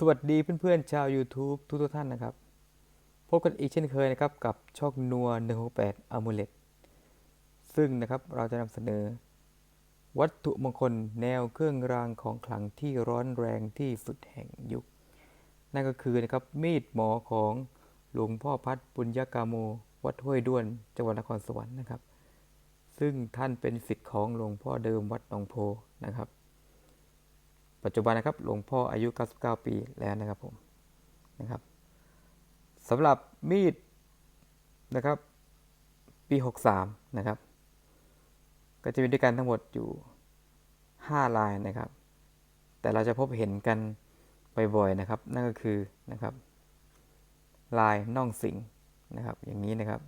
สวัสดีเพื่อนๆชาว YouTube ทุกๆท่านนะครับ พบกันอีกเช่นเคยนะครับ กับช่องนัว 168 a m u l e t ซึ่งนะครับเราจะนำเสนอ วัตถุมงคลแนวเครื่องรางของขลังที่ร้อนแรงที่สุดแห่งยุค นั่นก็คือนะครับมีดหมอของหลวงพ่อพัดปุญญากาโม วัดห้วยด้วนจังหวัดนครสวรรค์นะครับ ซึ่งท่านเป็นศิษย์ของหลวงพ่อเดิมวัดหนองโพนะครับ ปัจจุบันนะครับหลวงพ่ออายุ 99 ปีแล้วนะครับผมนะครับสำหรับมีดนะครับ ปี 63 นะครับ ก็จะมีด้วยกันทั้งหมดอยู่ 5 ลายนะครับ แต่เราจะพบเห็นกันบ่อยๆนะครับ นั่นก็คือนะครับ ลายน่องสิงนะครับ อย่างนี้นะครับ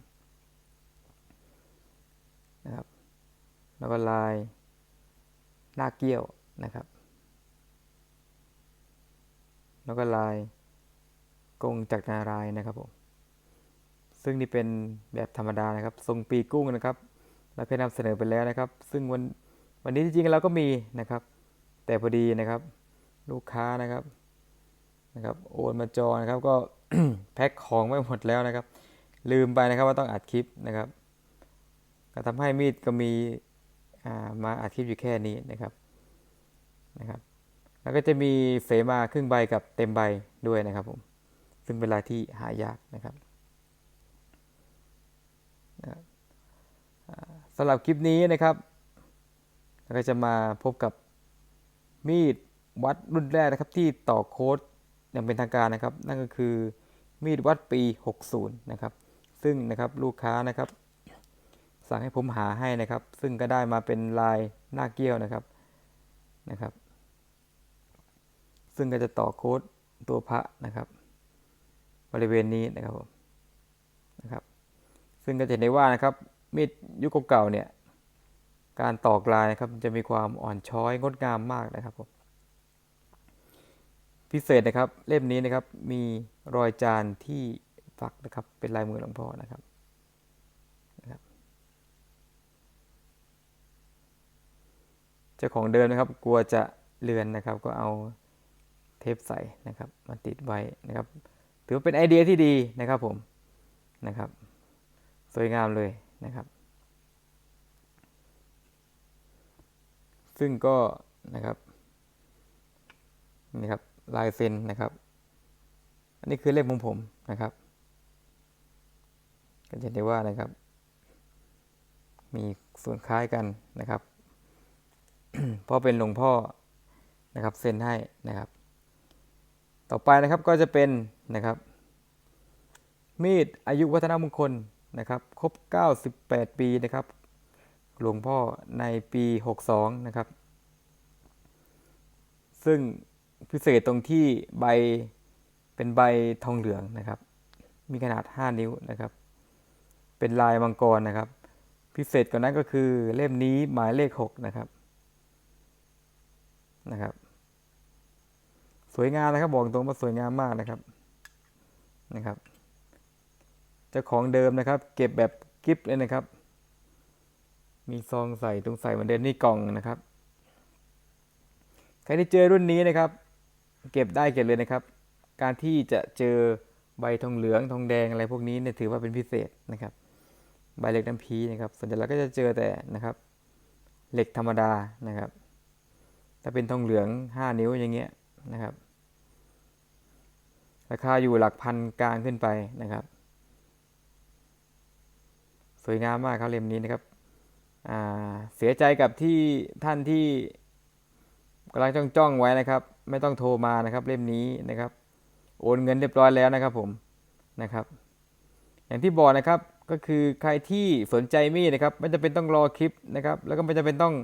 นะครับ แล้วก็ลายหน้าเกี้ยวนะครับ แล้วก็ลายกงจากนารายนะครับผมซึ่งนี่เป็นแบบธรรมดานะครับ ทรงปีกุ้งนะครับเราเคยนำเสนอไปแล้วนะครับ ซึ่งวันวันนี้จริงๆเราก็มีนะครับ แต่พอดีนะครับ ลูกค้านะครับนะครับ โอนมาจอนะครับก็แพ็คของไม่หมดแล้วนะครับ ลืมไปนะครับว่าต้องอัดคลิปนะครับ ก็ทำให้มีดก็มีมาอัดคลิปอยู่แค่นี้นะครับนะครับ แล้วก็จะมีเสมาครึ่งใบกับเต็มใบด้วยนะครับผม ซึ่งเป็นลายที่หายากนะครับสำหรับคลิปนี้นะครับก็จะมาพบกับมีดวัดรุ่นแรกนะครับที่ต่อโค้ดอย่างเป็นทางการนะครับ นั่นก็คือมีดวัดปี 60 นะครับ ซึ่งนะครับลูกค้านะครับ สั่งให้ผมหาให้นะครับ ซึ่งก็ได้มาเป็นลายหน้าเกี้ยวนะครับนะครับ ซึ่งก็จะต่อโค้ดตัวพระนะครับ บริเวณนี้นะครับผมนะครับ ซึ่งก็จะเห็นได้ว่านะครับมีดยุคเก่าเนี่ยการตอกลายนะครับจะมีความอ่อนช้อยงดงามมากนะครับผมพิเศษนะครับเล่มนี้นะครับมีรอยจานที่ฝักนะครับเป็นลายมือหลวงพ่อนะครับนะครับเจ้าของเดิมนะครับกลัวจะเลือนนะครับ ก็เอา เทปใส่นะครับมาติดไว้นะครับ ถือว่าเป็นไอเดียที่ดีนะครับผมนะครับ สวยงามเลยนะครับ ซึ่งก็นะครับนี่ครับลายเซ็นนะครับ อันนี้คือเล่มของผมนะครับ ก็จะเห็นได้ว่านะครับ มีส่วนคล้ายกันนะครับเพราะเป็นหลวงพ่อนะครับเซ็นให้นะครับ ต่อไปนะครับก็จะเป็นนะครับ มีดอายุวัฒนมงคลนะครับครบ 98 ปีนะครับ หลวงพ่อในปี 62 นะครับ ซึ่งพิเศษตรงที่ใบเป็นใบทองเหลืองนะครับ มีขนาด 5 นิ้วนะครับ เป็นลายมังกรนะครับ พิเศษกว่านั้นก็คือเล่มนี้หมายเลข 6 นะครับนะครับ สวยงามนะครับบอกตรงว่าสวยงามมากนะครับนะครับเจ้าของเดิมนะครับ เก็บแบบกิฟเลยนะครับ มีซองใส่ตรงใส่เหมือนเดิมนี่กล่องนะครับ ใครที่เจอรุ่นนี้นะครับ เก็บได้เก็บเลยนะครับ การที่จะเจอใบทองเหลืองทองแดงอะไรพวกนี้เนี่ยถือว่าเป็นพิเศษนะครับ ใบเหล็กน้ำพีนะครับส่วนใหญ่เราก็จะเจอแต่นะครับ เหล็กธรรมดานะครับ ถ้าเป็นทองเหลือง 5 นิ้วอย่างเงี้ย นะครับ ราคาอยู่หลักพันกลางขึ้นไปนะครับ สวยงามมากครับเล่มนี้นะครับเสียใจกับที่ท่านที่กำลังจ้องจ้องๆไว้นะครับ ไม่ต้องโทรมานะครับ เล่มนี้นะครับ โอนเงินเรียบร้อยแล้วนะครับผมนะครับ อย่างที่บอกนะครับก็คือใครที่สนใจมีดนะครับ ไม่จำเป็นต้องรอคลิปนะครับ แล้วก็ไม่จำเป็นต้อง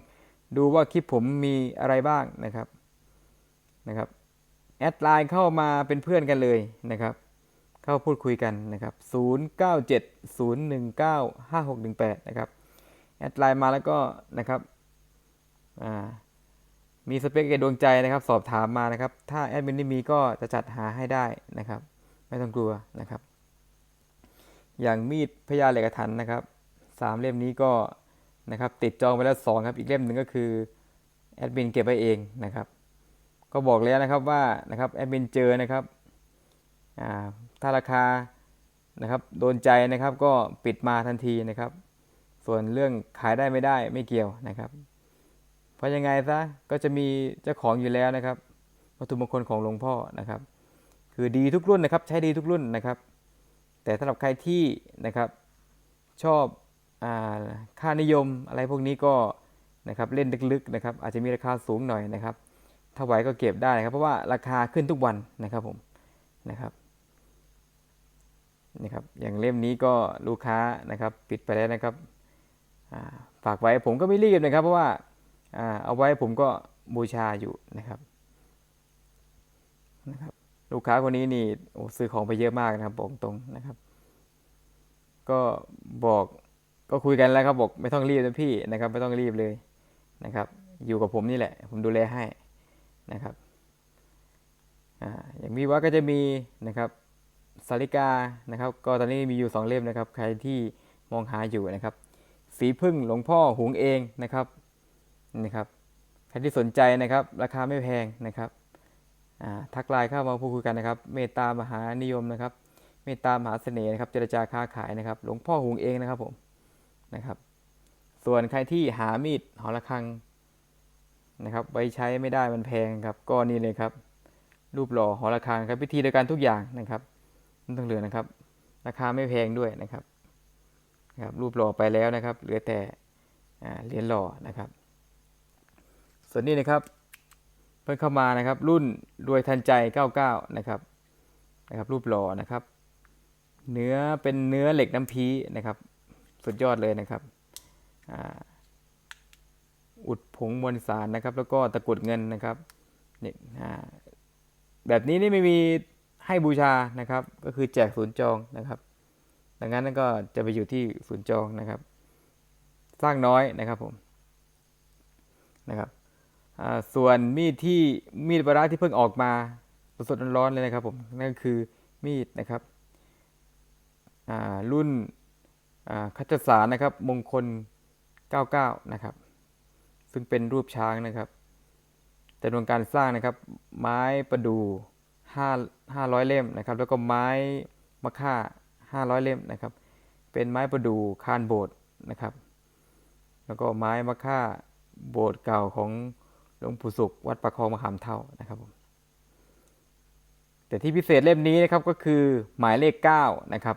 ดูว่าคลิปผมมีอะไรบ้างนะครับ นะครับแอดไลน์เข้ามาเป็นเพื่อนกันเลยนะครับ เข้าพูดคุยกันนะครับ 0970195618 นะครับ แอดไลน์มาแล้วก็นะครับมีสเปคเกดดวงใจนะครับ สอบถามมานะครับ ถ้าแอดมินไม่มีก็จะจัดหาให้ได้นะครับ ไม่ต้องกลัวนะครับ อย่างมีดพญาเหล็กกระทันนะครับสามเล่มนี้ก็นะครับติดจองไปแล้วสองครับ อีกเล่มหนึ่งก็คือแอดมินเก็บไว้เองนะครับ ก็บอกแล้วนะครับว่านะครับแอดมินเจอนะครับถ้าราคานะครับโดนใจนะครับก็ปิดมาทันทีนะครับ ส่วนเรื่องขายได้ไม่ได้ไม่เกี่ยวนะครับ เพราะยังไงซะก็จะมีเจ้าของอยู่แล้วนะครับวัตถุมงคลของหลวงพ่อนะครับ คือดีทุกรุ่นนะครับ ใช้ดีทุกรุ่นนะครับ แต่สำหรับใครที่นะครับชอบอาค่านิยมอะไรพวกนี้ก็นะครับเล่นลึกๆนะครับ อาจจะมีราคาสูงหน่อยนะครับ ถ้าไหวก็เก็บได้นะครับ เพราะว่าราคาขึ้นทุกวันนะครับผมนะครับนี่ครับ อย่างเล่มนี้ก็ลูกค้านะครับปิดไปแล้วนะครับฝากไว้ผมก็ไม่รีบนะครับ เพราะว่าอ่าเอาไว้ผมก็บูชาอยู่นะครับนะครับ ลูกค้าคนนี้นี่โอ้ซื้อของไปเยอะมากนะครับบอกตรงนะครับ ก็บอกก็คุยกันแล้วครับบอกไม่ต้องรีบนะพี่นะครับ ไม่ต้องรีบเลยนะครับ อยู่กับผมนี่แหละ ผมดูแลให้ นะครับอย่างมีว่าก็จะมีนะครับสาริกานะครับ ก็ตอนนี้มีอยู่สองเล่มนะครับ ใครที่มองหาอยู่นะครับ สีพึ่งหลวงพ่อหุงเองนะครับนี่ครับใครที่สนใจนะครับ ราคาไม่แพงนะครับทักไลน์เข้ามาพูดคุยกันนะครับ เมตตามหานิยมนะครับ เมตตามหาเสน่ห์นะครับ เจรจาค้าขายนะครับ หลวงพ่อหุงเองนะครับผมนะครับ ส่วนใครที่หามีดหอระฆัง นะครับไว้ใช้ไม่ได้มันแพงครับก็นี่เลยครับ รูปหล่อหอระฆังครับพิธีเดียวกันทุกอย่างนะครับไม่ต้องเหลือนะครับ ราคาไม่แพงด้วยนะครับนะครับรูปหล่อไปแล้วนะครับ เหลือแต่เหรียญหล่อนะครับ ส่วนนี้นะครับ เพิ่งเข้ามานะครับ รุ่นรวยทันใจ 99 นะครับนะครับ รูปหล่อนะครับ เนื้อเป็นเนื้อเหล็กน้ำพีนะครับ สุดยอดเลยนะครับอ่า อุดผงมวลสารนะครับ แล้วก็ตะกรุดเงินนะครับนี่อ่าแบบนี้นี่ไม่มีให้บูชานะครับ ก็คือแจกศูนย์จองนะครับ ดังนั้นก็จะไปอยู่ที่ศูนย์จองนะครับ สร้างน้อยนะครับผมนะครับอ่าส่วนมีดที่มีดบาระที่เพิ่งออกมาสดๆร้อนๆเลยนะครับผมนั่นก็คือมีดนะครับอ่ารุ่นอ่าคัจจสารนะครับ มงคล 99 นะครับ ซึ่งเป็นรูปช้างนะครับจำนวนการสร้างนะครับ ไม้ประดู5 500 เล่มนะครับ แล้วก็ไม้มะค่า 500 เล่มนะครับ เป็นไม้ประดู่คานโบสนะครับ แล้วก็ไม้มะค่าโบสถ์เก่าของหลวงปู่สุขวัดประคองมะขามเท่านะครับผมแต่ที่พิเศษเล่มนี้นะครับก็คือหมายเลข9นะครับ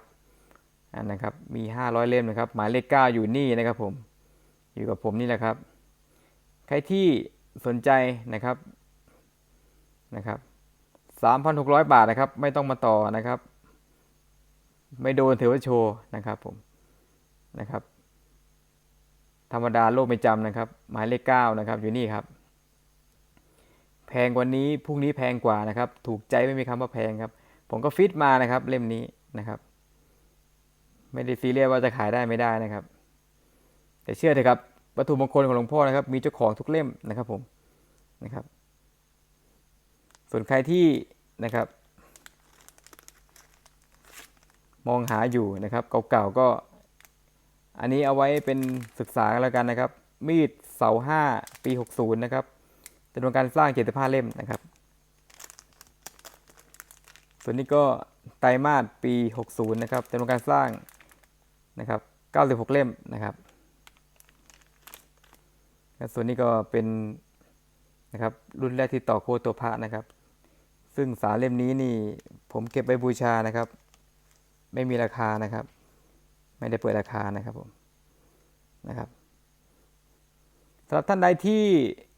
อันนะครับมี 500 เล่มนะครับ หมายเลข 9 อยู่นี่นะครับผมอยู่กับผมนี่แหละครับ ใครที่สนใจนะครับนะครับ3,600 บาทนะครับ ไม่ต้องมาต่อนะครับ ไม่โดนถือว่าโชว์นะครับผมนะครับ ธรรมดาโลกไม่จำนะครับ หมายเลขเก้านะครับอยู่นี่ครับ แพงกว่านี้พรุ่งนี้แพงกว่านะครับ ถูกใจไม่มีคำว่าแพงครับ ผมก็ฟิตมานะครับ เล่มนี้นะครับ ไม่ได้ซีเรียสว่าจะขายได้ไม่ได้นะครับ แต่เชื่อเถอะครับ วัตถุมงคลของหลวงพ่อนะครับ มีเจ้าของทุกเล่มนะครับผมนะครับ ส่วนใครที่นะครับ มองหาอยู่นะครับ เก่าๆก็ อันนี้เอาไว้เป็นศึกษาแล้วกันนะครับ มีดเสาห้าปี60นะครับจำนวนการสร้าง75เล่มนะครับ ส่วนนี้ก็ไตรมาสปี 60 นะครับจำนวนการสร้างนะครับ 96 เล่มนะครับ และส่วนนี้ก็เป็นนะครับรุ่นแรกที่ต่อโคตัวพระนะครับ ซึ่งสารเล่มนี้นี่ผมเก็บไว้บูชานะครับ ไม่มีราคานะครับ ไม่ได้เปิดราคานะครับผมนะครับสำหรับท่านใดที่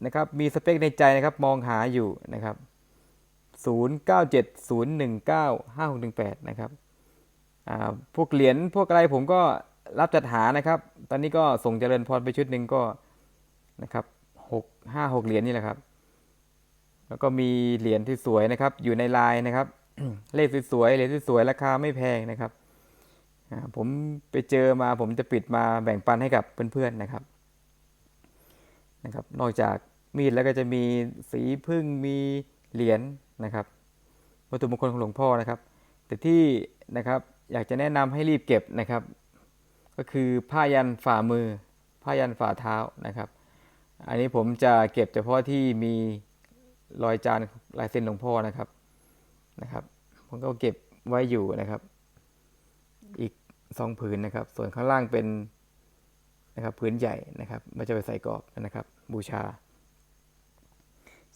นะครับมีสเปคในใจนะครับมองหาอยู่นะครับ 0970195618 นะครับพวกเหรียญพวกอะไรผมก็รับจัดหานะครับ ตอนนี้ก็ส่งเจริญพรไปชุดหนึ่งก็ นะครับหกห้าหกเหรียญนี่แหละครับ แล้วก็มีเหรียญที่สวยนะครับ อยู่ในลายนะครับ เลขสวยๆเหรียญสวยๆราคาไม่แพงนะครับผมไปเจอมาผมจะปิดมาแบ่งปันให้กับเพื่อนๆนะครับนะครับ นอกจากมีดแล้วก็จะมีสีพึ่งมีเหรียญนะครับวัตถุมงคลของหลวงพ่อนะครับ แต่ที่นะครับอยากจะแนะนำให้รีบเก็บนะครับ ก็คือผ้ายันฝ่ามือ ผ้ายันฝ่าเท้านะครับ อันนี้ผมจะเก็บเฉพาะที่มีรอยจานลายเส้นหลวงพ่อนะครับนะครับ ผมก็เก็บไว้อยู่นะครับ อีกสองผืนนะครับ ส่วนข้างล่างเป็นนะครับผืนใหญ่นะครับมันจะไปใส่กรอบนะครับ บูชา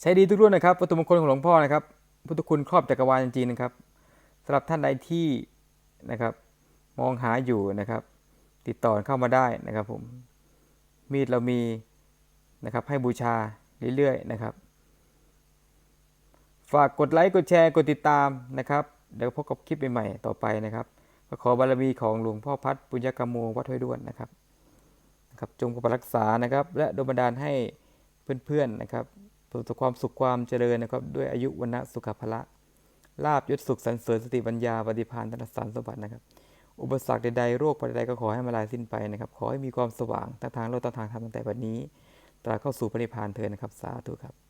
ใช้ดีทุกรุ่นนะครับวัตถุมงคลของหลวงพ่อนะครับพุทธคุณครอบจักรวาลจริงๆนะครับสำหรับท่านใดที่นะครับ มองหาอยู่นะครับ ติดต่อเข้ามาได้นะครับผมมีดเรามี นะครับ ให้บูชาเรื่อยๆนะครับ ฝากกดไลค์กดแชร์กดติดตามนะครับเดี๋ยวพบกับคลิปใหม่ๆต่อไปนะครับก็ขอบารมีของหลวงพ่อพัดปุญญกรรมโมวัดห้วยด้วนนะครับนะครับ จงปกปักรักษานะครับ และดลบันดาลให้เพื่อนๆนะครับประสบความสุขความเจริญนะครับ ด้วยอายุวันนะสุขภละลาบยศสุขสรรเสริญสติปัญญาปฏิภาณธนสารสมบัตินะครับ อุปสรรคใดๆโรคภัยใดก็ขอให้มาลายสิ้นไปนะครับ ขอให้มีความสว่างทั้งทางโลกทั้งทางธรรมตั้งแต่บัดนี้ ตราเข้าสู่พระนิพพานเถิดนะครับ สาธุครับ